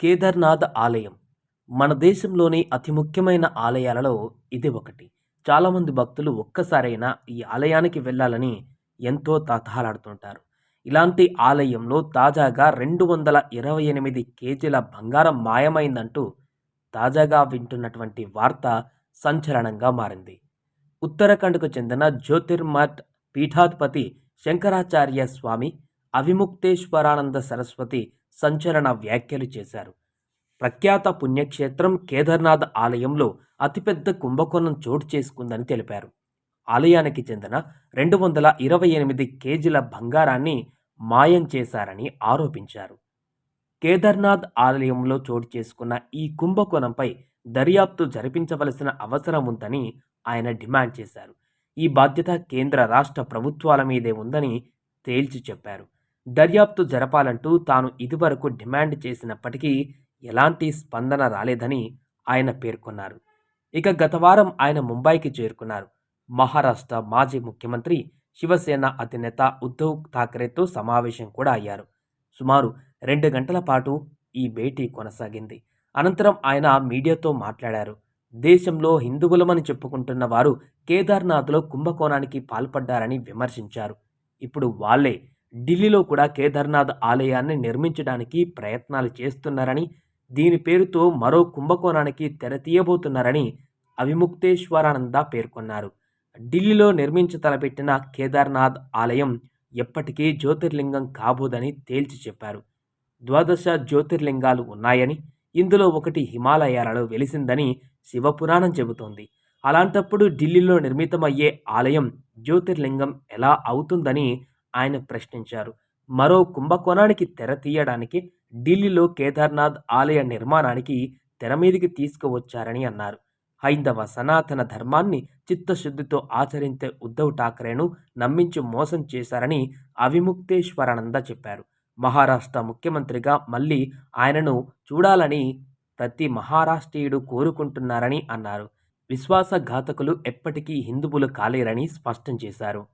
కేదార్నాథ్ ఆలయం. మన దేశంలోని అతి ముఖ్యమైన ఆలయాలలో ఇది ఒకటి. చాలామంది భక్తులు ఒక్కసారైనా ఈ ఆలయానికి వెళ్ళాలని ఎంతో తహతహలాడుతుంటారు ఇలాంటి ఆలయంలో తాజాగా రెండు వందల ఇరవై ఎనిమిది కేజీల బంగారం మాయమైందంటూ తాజాగా వింటున్నటువంటి వార్త సంచలనంగా మారింది. ఉత్తరాఖండ్కు చెందిన జ్యోతిర్మఠ్ పీఠాధిపతి శంకరాచార్య స్వామి అవిముక్తేశ్వరానంద సరస్వతి సంచలన వ్యాఖ్యలు చేశారు. ప్రఖ్యాత పుణ్యక్షేత్రం కేదార్నాథ్ ఆలయంలో అతిపెద్ద కుంభకోణం చోటు చేసుకుందని తెలిపారు. ఆలయానికి చెందిన రెండు వందల ఇరవై ఎనిమిది కేజీల బంగారాన్ని మాయం చేశారని ఆరోపించారు. కేదార్నాథ్ ఆలయంలో చోటు చేసుకున్న ఈ కుంభకోణంపై దర్యాప్తు జరిపించవలసిన అవసరం ఉందని ఆయన డిమాండ్ చేశారు. ఈ బాధ్యత కేంద్ర రాష్ట్ర ప్రభుత్వాల మీదే ఉందని తేల్చి చెప్పారు. దర్యాప్తు జరపాలంటూ తాను ఇదివరకు డిమాండ్ చేసినప్పటికీ ఎలాంటి స్పందన రాలేదని ఆయన పేర్కొన్నారు. ఇక గత వారం ఆయన ముంబైకి చేరుకున్నారు. మహారాష్ట్ర మాజీ ముఖ్యమంత్రి శివసేన అధినేత ఉద్ధవ్ ఠాక్రేతో సమావేశం కూడా అయ్యారు. సుమారు రెండు గంటల పాటు ఈ భేటీ కొనసాగింది. అనంతరం ఆయన మీడియాతో మాట్లాడారు. దేశంలో హిందువులమని చెప్పుకుంటున్న వారు కేదార్నాథ్లో కుంభకోణానికి పాల్పడ్డారని విమర్శించారు. ఇప్పుడు వాళ్ళే ఢిల్లీలో కూడా కేదార్నాథ్ ఆలయాన్ని నిర్మించడానికి ప్రయత్నాలు చేస్తున్నారని దీని పేరుతో మరో కుంభకోణానికి తెర తీయబోతున్నారని అవిముక్తేశ్వరానంద పేర్కొన్నారు. ఢిల్లీలో నిర్మించ తలపెట్టిన కేదార్నాథ్ ఆలయం ఎప్పటికీ జ్యోతిర్లింగం కాబోదని తేల్చి చెప్పారు. ద్వాదశ జ్యోతిర్లింగాలు ఉన్నాయని ఇందులో ఒకటి హిమాలయాలలో వెలిసిందని శివపురాణం చెబుతోంది. అలాంటప్పుడు ఢిల్లీలో నిర్మితమయ్యే ఆలయం జ్యోతిర్లింగం ఎలా అవుతుందని ఆయన ప్రశ్నించారు. మరో కుంభకోణానికి తెర తీయడానికి ఢిల్లీలో కేదార్నాథ్ ఆలయ నిర్మాణానికి తెర మీదికి తీసుకువచ్చారని అన్నారు. హైందవ సనాతన ధర్మాన్ని చిత్తశుద్ధితో ఆచరించే ఉద్ధవ్ ఠాక్రేను నమ్మించి మోసం చేశారని అవిముక్తేశ్వరానంద చెప్పారు. మహారాష్ట్ర ముఖ్యమంత్రిగా మళ్ళీ ఆయనను చూడాలని ప్రతి మహారాష్ట్రీయుడు కోరుకుంటున్నారని అన్నారు. విశ్వాసఘాతకులు ఎప్పటికీ హిందువులు కాలేరని స్పష్టం చేశారు.